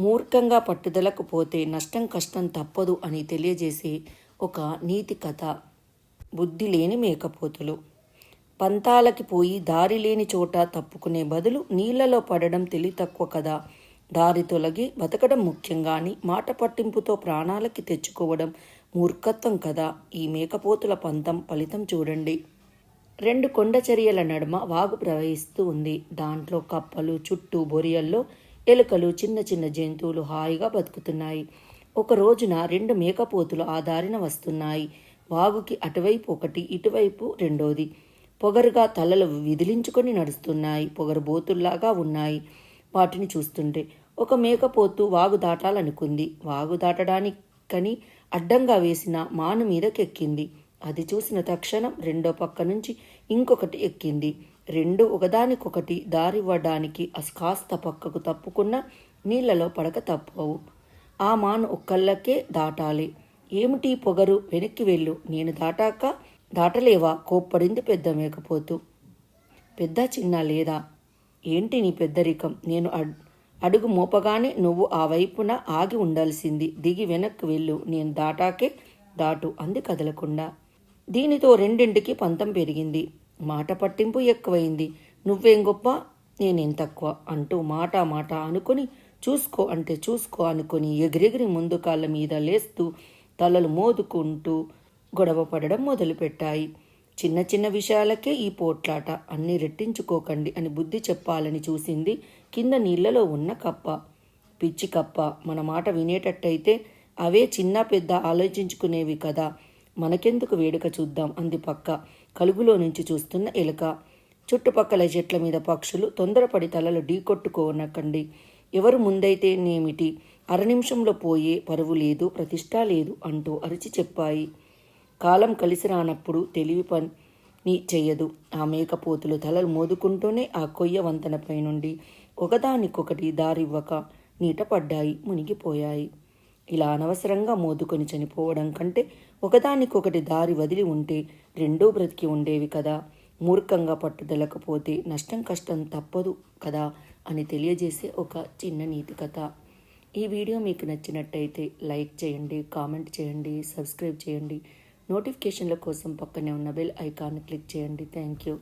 మూర్ఖంగా పట్టుదలకు పోతే నష్టం కష్టం తప్పదు అని తెలియజేసే ఒక నీతి కథ బుద్ధి లేని మేకపోతులు. పంతాలకి పోయి దారి లేని చోట తప్పుకునే బదులు నీళ్ళలో పడడం తెలివి తక్కువ కదా. దారి తొలగి బతకడం ముఖ్యం గాని మాట పట్టింపుతో ప్రాణాలకి తెచ్చుకోవడం మూర్ఖత్వం కదా. ఈ మేకపోతుల పంతం ఫలితం చూడండి. రెండు కొండ చర్యల నడుమ వాగు ప్రవహిస్తూ ఉంది. దాంట్లో కప్పలు చుట్టూ బొరియల్లో ఎలుకలు చిన్న చిన్న జంతువులు హాయిగా బతుకుతున్నాయి. ఒక రోజున రెండు మేకపోతులు ఆ దారిన వస్తున్నాయి. వాగుకి అటువైపు ఒకటి ఇటువైపు రెండోది. పొగరుగా తలలు విదిలించుకొని నడుస్తున్నాయి. పొగరుబోతుల్లాగా ఉన్నాయి. వాటిని చూస్తుంటే ఒక మేకపోతు వాగు దాటాలనుకుంది. వాగు దాటడానికని అడ్డంగా వేసిన మాను మీదకెక్కింది అది చూసిన తక్షణం రెండో పక్క నుంచి ఇంకొకటి ఎక్కింది. రెండు ఒకదానికొకటి దారివ్వడానికి కాస్త పక్కకు తప్పుకున్న నీళ్ళలో పడక తప్పవు. ఆ మాను ఒక్కళ్ళకే దాటాలి. ఏమిటి పొగరు? వెనక్కి వెళ్ళు. నేను దాటాక దాటలేవా? కోప్పడింది పెద్ద మేకపోతు. పెద్ద చిన్న లేదా? ఏంటి నీ పెద్దరికం? నేను అడ్ అడుగు మోపగానే నువ్వు ఆ వైపున ఆగి ఉండాల్సింది. దిగి వెనక్కి వెళ్ళు. నేను దాటాకే దాటు. అంది కదలకుండా. దీనితో రెండింటికి పంతం పెరిగింది. మాట పట్టింపు ఎక్కువైంది. నువ్వేం గొప్ప? నేనేం తక్కువ? అంటూ మాట మాట అనుకుని చూసుకో అంటే చూసుకో అనుకుని ఎగిరెగిరి ముందు కాళ్ళ మీద లేస్తూ తలలు మోదుకుంటూ గొడవ పడడం మొదలుపెట్టాయి. చిన్న చిన్న విషయాలకే ఈ పోట్లాట అన్ని రెట్టించుకోకండి అని బుద్ధి చెప్పాలని చూసింది కింద నీళ్ళలో ఉన్న కప్ప. పిచ్చి కప్ప మన మాట వినేటట్టయితే అవే చిన్న పెద్ద ఆలోచించుకునేవి కదా. మనకెందుకు వేడుక చూద్దాం అంది పక్క. కలుగులో నుంచి చూస్తున్న ఎలుక. చుట్టుపక్కల చెట్ల మీద పక్షులు తొందరపడి తలలు ఢీకొట్టుకోనకండి. ఎవరు ముందైతే నేమిటి అర నిమిషంలో పోయే పరువు లేదు ప్రతిష్ట లేదు అంటూ అరిచి చెప్పాయి. కాలం కలిసి రానప్పుడు తెలివి పని చెయ్యదు. ఆ మేకపోతులు తలలు మోదుకుంటూనే ఆ కొయ్య వంతెనపై నుండి ఒకదానికొకటి దారివ్వక నీట పడ్డాయి మునిగిపోయాయి. ఇలా అనవసరంగా మోదుకొని చనిపోవడం కంటే ఒకదానికొకటి దారి వదిలి ఉంటే రెండూ బ్రతికి ఉండేవి కదా. మూర్ఖంగా పట్టుదలకపోతే నష్టం కష్టం తప్పదు కదా అని తెలియజేసే ఒక చిన్న నీతి కథ. ఈ వీడియో మీకు నచ్చినట్టయితే లైక్ చేయండి కామెంట్ చేయండి సబ్స్క్రైబ్ చేయండి. నోటిఫికేషన్ల కోసం పక్కనే ఉన్న బెల్ ఐకాన్ క్లిక్ చేయండి. Thank you.